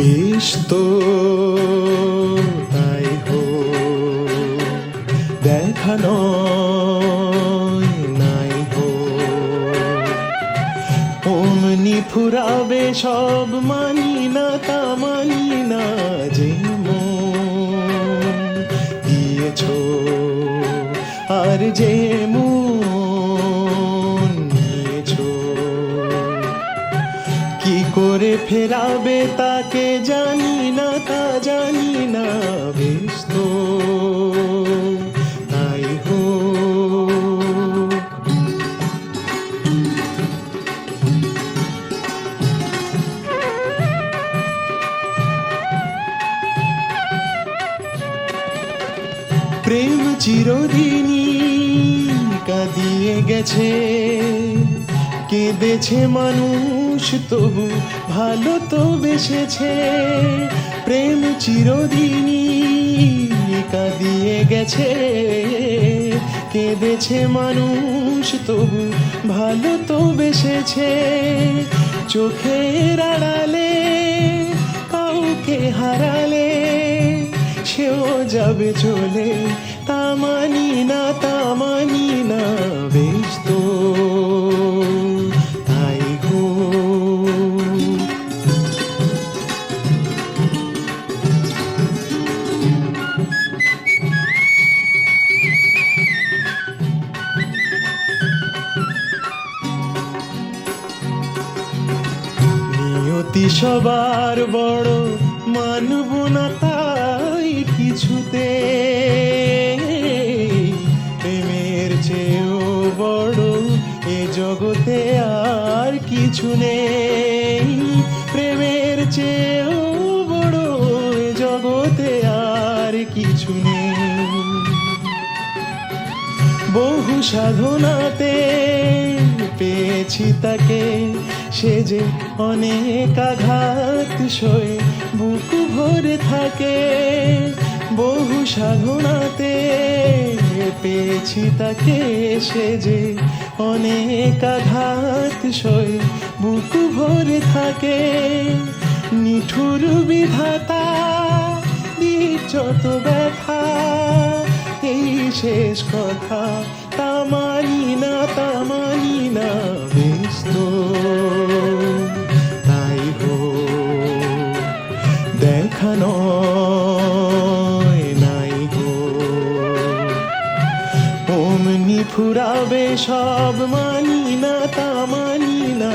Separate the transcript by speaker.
Speaker 1: বেশ তো, তাই হো দেখা নয়, নাই হো অমনি ফুরাবে সব মানি না, তা মানি না যে দিয়েছ। আর যে মন ফেরাবে তাকে জানি না, তা জানি না, বেশ তো। তাই হো প্রেম চিরদিনই কাঁদিয়ে গেছে। কেঁদেছে মানুষ, তবু ভালো তো বেসেছে। প্রেম চিরদিনই কাঁদিয়ে গেছে। কেঁদেছে মানুষ, তবু ভালো তো বেসেছে। চোখের আড়ালে, কাউকে হারালে, সেও যাবে চলে তা মানি না তা নিয়তি সবার বড় মানব না তাই কিছুতে। প্রেমের চেয়েও বড় এ জগতে আর কিছু নেই। প্রেমের চেয়েও বড় এ জগতে আর কিছু নেই। বহু সাধনাতে পেয়েছি তাকে, সে যে অনেক আঘাত সয়ে বুক ভরে থাকে। বহু সাধনাতে পেয়েছি তাকে, সে যে অনেক আঘাত সয়ে বুক ভরে থাকে। নিঠুর বিধাতা যত ব্যথা, এই শেষ কথা তা মানি না। ফুরাবে সব মানি না তা মানি না